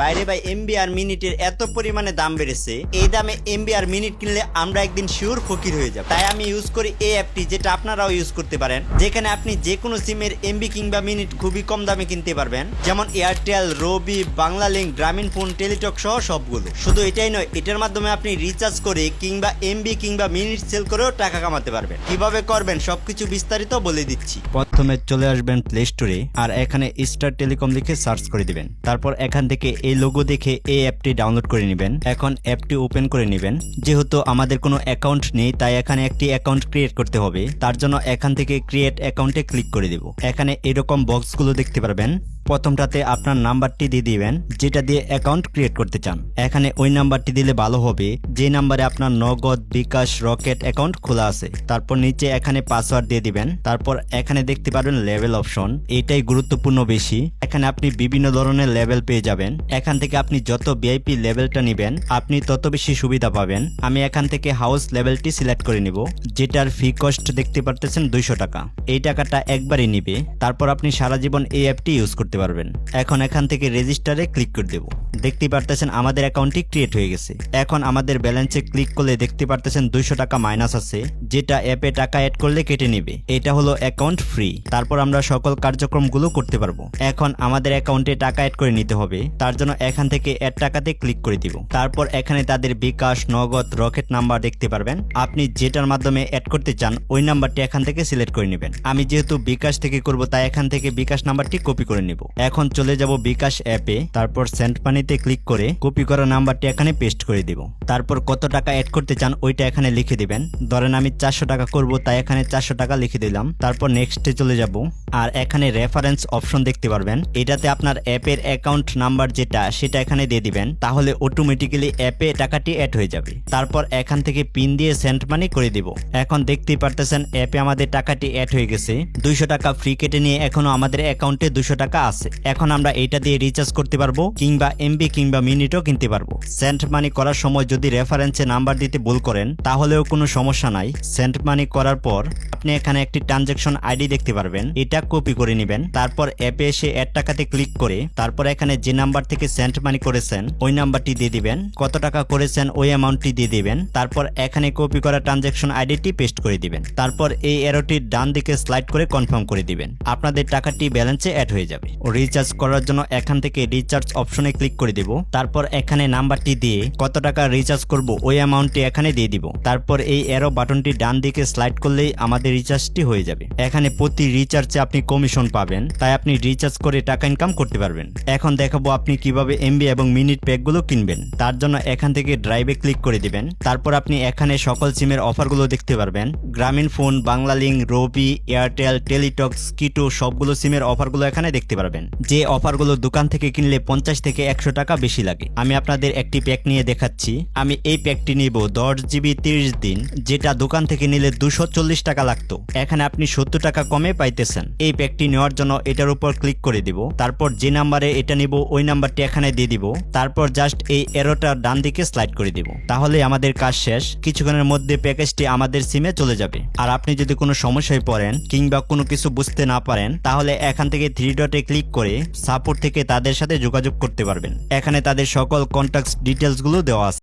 বাইরে ভাই এমবি আর মিনিটের এত পরিমাণে দাম বেড়েছে, এই দামে এমবি আর মিনিট কিনলে আমরা একদিন শিওর ফকির হয়ে যাব। তাই আমি ইউজ করি এই অ্যাপটি যেটা আপনারাও ইউজ করতে পারেন। যেখানে আপনি যে কোনো সিমের এমবি কিংবা মিনিট খুবই কম দামে কিনতে পারবেন। যেমন এয়ারটেল রবি বাংলা লিঙ্ক গ্রামীণ ফোন টেলিটক সহ সবগুলো। শুধু এটাই নয়, এটার মাধ্যমে আপনি রিচার্জ করে কিংবা এমবি কিংবা মিনিট সেল করেও টাকা কামাতে পারবেন। কীভাবে করবেন সবকিছু বিস্তারিত বলে দিচ্ছি। প্রথমে চলে আসবেন প্লে স্টোরে আর এখানে স্টার টেলিকম লিখে সার্চ করে দিবেন। তারপর এখান থেকে এই লোগো দেখে এই অ্যাপটি ডাউনলোড করে নেবেন। এখন অ্যাপটি ওপেন করে নেবেন। যেহেতু আমাদের কোনো অ্যাকাউন্ট নেই, তাই এখানে একটি অ্যাকাউন্ট ক্রিয়েট করতে হবে। তার জন্য এখান থেকে ক্রিয়েট অ্যাকাউন্টে ক্লিক করে দেব। এখানে এরকম বক্সগুলো দেখতে পারবেন। প্রথমটাতে আপনার নাম্বারটি দিয়ে দিবেন, যেটা দিয়ে অ্যাকাউন্ট ক্রিয়েট করতে চান। এখানে ওই নাম্বারটি দিলে ভালো হবে, যে নাম্বারে আপনার নগদ, বিকাশ, রকেট অ্যাকাউন্ট খোলা আছে। তারপর নিচে এখানে পাসওয়ার্ড দিয়ে দিবেন। তারপর এখানে দেখতে পারবেন লেভেল অপশন এটাই গুরুত্বপূর্ণ বেশি। এখানে আপনি বিভিন্ন ধরনের লেভেল পেয়ে যাবেন। এখান থেকে আপনি যত ভিআইপি লেভেলটা নেবেন, আপনি তত বেশি সুবিধা পাবেন। আমি এখান থেকে হাউস লেভেলটি সিলেক্ট করে নিব, যেটার ফি কস্ট দেখতে পারতেছেন দুইশো টাকা। এই টাকাটা একবারই নিবে। তারপর আপনি সারা জীবন এই অ্যাপটি ইউজ করতে পারবেন। এখন এখান থেকে রেজিস্টারে ক্লিক করে দেব। দেখতে পারতেছেন আমাদের অ্যাকাউন্টটি ক্রিয়েট হয়ে গেছে। এখন আমাদের ব্যালেন্সে ক্লিক করলে দেখতে পারতেছেন দুইশো টাকা মাইনাস আছে, যেটা অ্যাপে টাকা অ্যাড করলে কেটে নেবে। এটা হলো অ্যাকাউন্ট ফ্রি তারপর আমরা সকল কার্যক্রমগুলো করতে পারব। এখন আমাদের অ্যাকাউন্টে টাকা অ্যাড করে নিতে হবে। তার জন্য এখান থেকে অ্যাড টাকাতে ক্লিক করে দিব। তারপর এখানে তাদের বিকাশ, নগদ রকেট নাম্বার দেখতে পারবেন। আপনি যেটার মাধ্যমে অ্যাড করতে চান, ওই নাম্বারটি এখান থেকে সিলেক্ট করে নেবেন। আমি যেহেতু বিকাশ থেকে করব, তাই এখান থেকে বিকাশ নাম্বারটি কপি করে নিব। এখন চলে যাব বিকাশ অ্যাপে, তারপর সেন্ট পানিতে ক্লিক করে কপি করা নাম্বারটি এখানে পেস্ট করে দিব। তারপর কত টাকা অ্যাড করতে চান ওইটা এখানে লিখে দিবেন। ধরেন আমি চারশো টাকা করব, তাই এখানে চারশো টাকা লিখে দিলাম। তারপর নেক্সটে চলে যাব, আর এখানে রেফারেন্স অপশন দেখতে পারবেন। এটাতে আপনার অ্যাপের অ্যাকাউন্ট নাম্বার যেটা, সেটা এখানে দিয়ে দিবেন। তাহলে অটোমেটিক্যালি অ্যাপে টাকাটি অ্যাড হয়ে যাবে। তারপর এখান থেকে পিন দিয়ে সেন্ট মানি করে দিব। এখন দেখতেই পারতেছেন, অ্যাপে আমাদের টাকাটি অ্যাড হয়ে গেছে। দুইশো টাকা ফ্রি কেটে নিয়ে এখনও আমাদের অ্যাকাউন্টে দুশো টাকা আছে। এখন আমরা এটা দিয়ে রিচার্জ করতে পারব কিংবা এমবি কিংবা মিনিটও কিনতে পারব। সেন্ট মানি করার সময় যদি রেফারেন্সে নাম্বার দিতে ভুল করেন, তাহলেও কোনো সমস্যা নাই। সেন্ট মানি করার পর আপনি এখানে একটি ট্রানজ্যাকশন আইডি দেখতে পারবেন। এটা কপি করে নেবেন। তারপর অ্যাপে এসে অ্যাড টাকাতে ক্লিক করে তারপর এখানে যে নাম্বার থেকে সেন্ট মানি করেছেন, ওই নাম্বারটি দিয়ে দিবেন। কত টাকা করেছেন, ওই অ্যামাউন্টটি দিয়ে দিবেন। তারপর এখানে কপি করা ট্রানজ্যাকশন আইডিটি পেস্ট করে দিবেন। তারপর এই এরোটির ডান দিকে স্লাইড করে কনফার্ম করে দিবেন। আপনাদের টাকাটি ব্যালেন্সে অ্যাড হয়ে যাবে। রিচার্জ করার জন্য এখান থেকে রিচার্জ অপশনে ক্লিক করে দিব। তারপর এখানে নাম্বারটি দিয়ে কত টাকা রিচার্জ করব ওই অ্যামাউন্টটি এখানে দিয়ে দিব। তারপর এই এরো বাটনটি ডান দিকে স্লাইড করলেই আমাদের রিচার্জটি হয়ে যাবে। এখানে প্রতি রিচার্জে আপনি কমিশন পাবেন, তাই আপনি রিচার্জ করে টাকা ইনকাম করতে পারবেন। এখন দেখাবো আপনি কীভাবে এমবি এবং মিনিট প্যাকগুলো কিনবেন। তার জন্য এখান থেকে ড্রাইভে ক্লিক করে দিবেন। তারপর আপনি এখানে সকল সিমের অফারগুলো দেখতে পারবেন। গ্রামীণ ফোন বাংলা লিঙ্ক রবি এয়ারটেল টেলিটক স্কিটো সবগুলো সিমের অফারগুলো এখানে দেখতে পারবেন। যে অফারগুলো দোকান থেকে কিনলে পঞ্চাশ থেকে একশো টাকা বেশি লাগে। আমি আপনাদের একটি প্যাক নিয়ে দেখাচ্ছি। আমি এই প্যাকটি নিব দশ জিবি তিরিশ দিন, যেটা দোকান থেকে নিলে দুশো চল্লিশ টাকা লাগতো। এখানে আপনি সত্তর টাকা কমে পাইতেছেন। এই প্যাকটি নেওয়ার জন্য এটার উপর ক্লিক করে দিব। তারপর যে নাম্বারে এটা নিব, ওই নাম্বারটি এখানে দিয়ে দিব। তারপর জাস্ট এই এরোটা ডান দিকে স্লাইড করে দিব। তাহলে আমাদের কাজ শেষ। কিছুক্ষণের মধ্যে প্যাকেজটি আমাদের সিমে চলে যাবে। আর আপনি যদি কোনো সমস্যায় পড়েন কিংবা কোনো কিছু বুঝতে না পারেন, তাহলে এখান থেকে থ্রি ডটে ক্লিক করে সাপোর্ট থেকে তাদের সাথে যোগাযোগ করতে পারবেন। এখানে তাদের সকল কন্ট্যাক্ট ডিটেলসগুলো দেওয়া আছে।